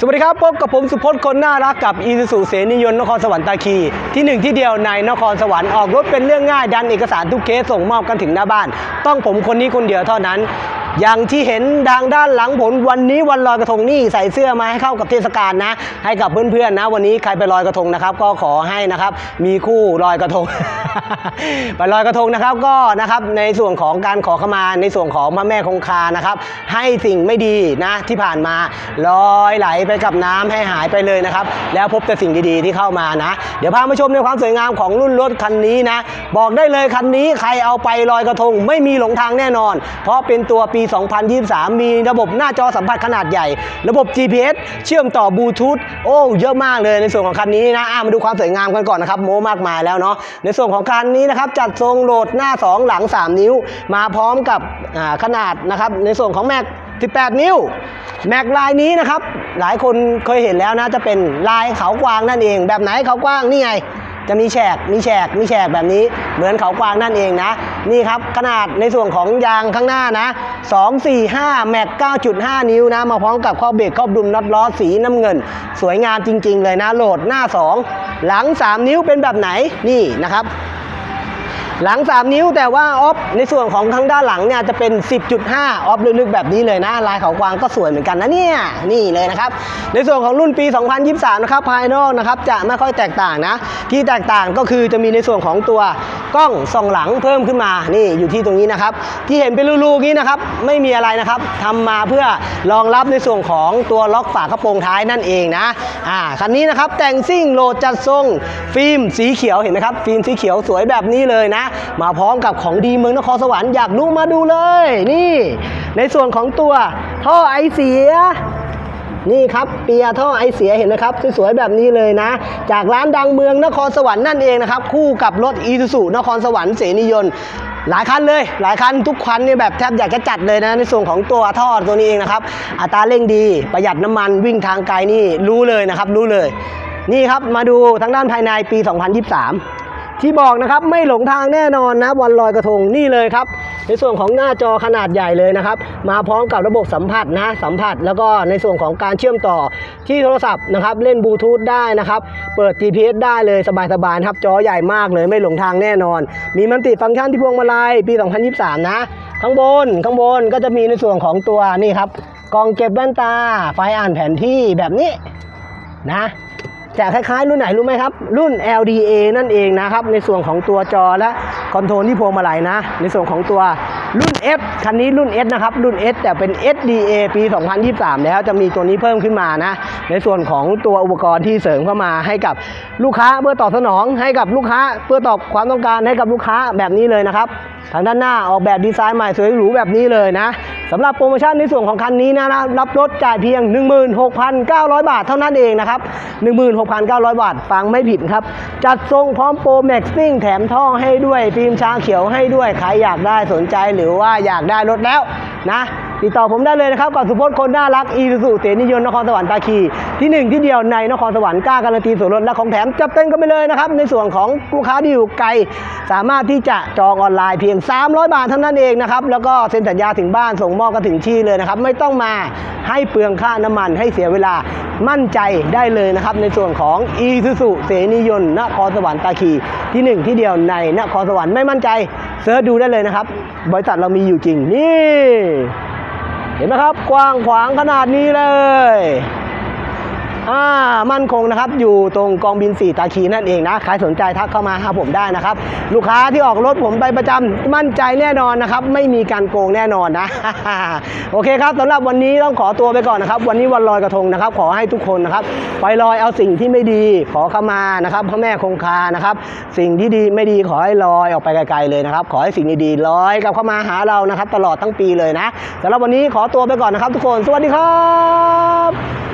สวัสดีครับ พบกับผมสุพจน์คนน่ารักกับอีซูซูเสนิยนนครสวรรค์ตาคี ที่หนึ่งที่เดียวในนครสวรรค์ออกรถเป็นเรื่องง่ายดันเอกสารทุกเคสส่งมอบกันถึงหน้าบ้าน ต้องผมคนนี้คนเดียวเท่านั้น อย่างที่เห็นดังด้านหลังผลวันนี้วันลอยกระทงนี่ใส่เสื้อมาให้เข้ากับเทศกาลนะ ให้กับเพื่อนๆนะ วันนี้ใครไปลอยกระทงนะครับ ก็ขอให้นะครับมีคู่ลอยกระทง ไปลอยกระทงนะครับก็นะครับในส่วนของการขอขมาในส่วนของพระแม่คงคานะครับ ให้สิ่งไม่ดีนะที่ผ่านมาลอยไหลไปกับน้ำให้หายไปเลยนะครับ แล้วพบแต่สิ่งดีๆที่เข้ามานะ เดี๋ยวพามาชมในความสวยงามของรุ่นรถคันนี้นะ บอกได้เลยคันนี้ใครเอาไปลอยกระทง ไม่มีหลงทางแน่นอน เพราะเป็นตัวปี2023 มีระบบหน้าจอสัมผัสขนาดใหญ่ ระบบ GPS เชื่อมต่อบลูทูธโอ้เยอะมากเลยในส่วนของคันนี้นะะมาดูความสวยงามกันก่อนนะครับโม้มากมายแล้วเนาะในส่วนของคันนี้นะครับจัดทรงโหลดหน้า 2 หลัง 3 นิ้ว มาพร้อมกับขนาดนะครับในส่วนของแม็ก18 นิ้ว แม็กลายนี้นะครับ หลายคนเคยเห็นแล้วนะ จะเป็นลายเขากวางนั่นเอง แบบไหนเขากวางนี่ไง จะมีแฉกมีแฉกมีแฉกแบบนี้ เหมือนเขากวางนั่นเองนะนี่ครับขนาดในส่วนของยางข้างหน้านะ2 4 5แม็ก9.5 นิ้วนะ มาพร้อมกับข้อเบรกข้อดุมน็อตล้อสีน้ำเงิน สวยงามจริง ๆ เลยนะโหลดหน้า 2 หลัง 3 นิ้วเป็นแบบไหนนี่นะครับ หลัง 3 นิ้วแต่ว่าออฟในส่วนของทางด้านหลังเนี่ยจะเป็น 10.5 ออฟลึกๆแบบนี้เลยนะ ลายเขากวางก็สวยเหมือนกันนะเนี่ย นี่เลยนะครับ ในส่วนของรุ่นปี 2023 นะครับ ภายนอกนะครับจะไม่ค่อยแตกต่างนะ ที่แตกต่างก็คือจะมีในส่วนของตัวกล้องส่องหลังเพิ่มขึ้นมา นี่อยู่ที่ตรงนี้นะครับ ที่เห็นเป็นรูๆนี้นะครับ ไม่มีอะไรนะครับทำมาเพื่อรองรับในส่วนของตัวล็อกฝากระโปรงท้ายนั่นเองนะอ่าคันนี้นะครับแต่งซิ่งโหลดจัดทรง ฟิล์มสีเขียวเห็นไหมครับ ฟิล์มสีเขียวสวยแบบนี้เลยนะมาพร้อมกับของดีเมืองนครสวรรค์อยากรู้มาดูเลย นี่ ในส่วนของตัวท่อไอเสียนี่ครับเปียท่อไอเสียเห็นไหมครับสวยๆแบบนี้เลยนะ จากร้านดังเมืองนครสวรรค์นั่นเองนะครับ คู่กับรถอีซูซูนครสวรรค์เสนิยนหลายคันเลย หลายคันทุกคันเนี่ยแบบแทบอยากจะจัดเลยนะในส่วนของตัวท่อตัวนี้เองนะครับ อัตราเร่งดีประหยัดน้ำมันวิ่งทางไกลนี่รู้เลยนะครับ รู้เลย นี่ครับมาดูทางด้านภายในปี 2023 ที่บอกนะครับไม่หลงทางแน่นอนนะวันลอยกระทงนี่เลยครับ ในส่วนของหน้าจอขนาดใหญ่เลยนะครับ มาพร้อมกับระบบสัมผัสนะสัมผัส แล้วก็ในส่วนของการเชื่อมต่อที่โทรศัพท์นะครับ เล่นบลูทูธได้นะครับ เปิด GPS ได้เลยสบายๆครับจอใหญ่มากเลยไม่หลงทางแน่นอน มีมันติฟังก์ชันที่พวงมาลัยปี 2023 นะ ข้างบนข้างบนก็จะมีในส่วนของตัวนี่ครับกล่องเก็บแว่นตา ไฟอ่านแผนที่แบบนี้นะ จะคล้ายๆ รุ่นไหนรู้ไหมครับ รุ่น LDA นั่นเองนะครับ ในส่วนของตัวจอและคอนโทรลที่พวงมาลัยนะ ในส่วนของตัวรุ่น F คันนี้รุ่น S นะครับ รุ่น S แต่เป็น SDA ปี 2023 แล้วจะมีตัวนี้เพิ่มขึ้นมานะ ในส่วนของตัวอุปกรณ์ที่เสริมเข้ามาให้กับลูกค้าเพื่อตอบสนองให้กับลูกค้าเพื่อตอบความต้องการให้กับลูกค้าแบบนี้เลยนะครับทางด้านหน้าออกแบบดีไซน์ใหม่สวยหรูแบบนี้เลยนะ สำหรับโปรโมชั่นในส่วนของคันนี้นะนะรับรถจ่ายเพียง 16,900 บาทเท่านั้นเองนะครับ 16,900 บาทฟังไม่ผิดครับ จัดทรงพร้อมโปรแม็กซิ่งแถมท่อให้ด้วยฟิล์มชาเขียวให้ด้วย ใครอยากได้สนใจหรือว่าอยากได้รถแล้วนะ ติดต่อผมได้เลยนะครับกับสุพจน์คนน่ารักอีซูซูเสนิยนนครสวรรค์ตาคีที่หนึ่งที่เดียวในนครสวรรค์กล้าการันตีส่วนลดและของแถมจับเต็มกันไปเลยนะครับในส่วนของลูกค้าที่อยู่ไกล สามารถที่จะจองออนไลน์เพียง 300 บาทเท่านั้นเองนะครับแล้วก็เซ็นสัญญาถึงบ้านส่งมอบกันถึงที่เลยนะครับไม่ต้องมาให้เปลืองค่าน้ำมันให้เสียเวลามั่นใจได้เลยนะครับในส่วนของอีซูซูเสนิยนนครสวรรค์ตาคีที่หนึ่งที่เดียวในนครสวรรค์ไม่มั่นใจเสิร์ชดูได้เลยนะครับบริษัทเรามีอยู่จริงนี่ เห็นไหมครับ กว้างขวางขนาดนี้เลย อ่ามั่นคงนะครับ อยู่ตรงกองบิน 4 ตาคีนั่นเองนะใครสนใจทักเข้ามาหาผมได้นะครับ ลูกค้าที่ออกรถผมไปประจำมั่นใจแน่นอนนะครับ ไม่มีการโกงแน่นอนนะ โอเคครับสำหรับวันนี้ต้องขอตัวไปก่อนนะครับ วันนี้วันลอยกระทงนะครับ ขอให้ทุกคนนะครับ ไปลอยเอาสิ่งที่ไม่ดีขอเข้ามานะครับพระแม่คงคานะครับ สิ่งที่ดีไม่ดีขอให้ลอยออกไปไกลๆเลยนะครับ ขอให้สิ่งดีๆลอยกลับเข้ามาหาเรานะครับ ตลอดทั้งปีเลยนะสำหรับวันนี้ขอตัวไปก่อนนะครับ ทุกคนสวัสดีครับ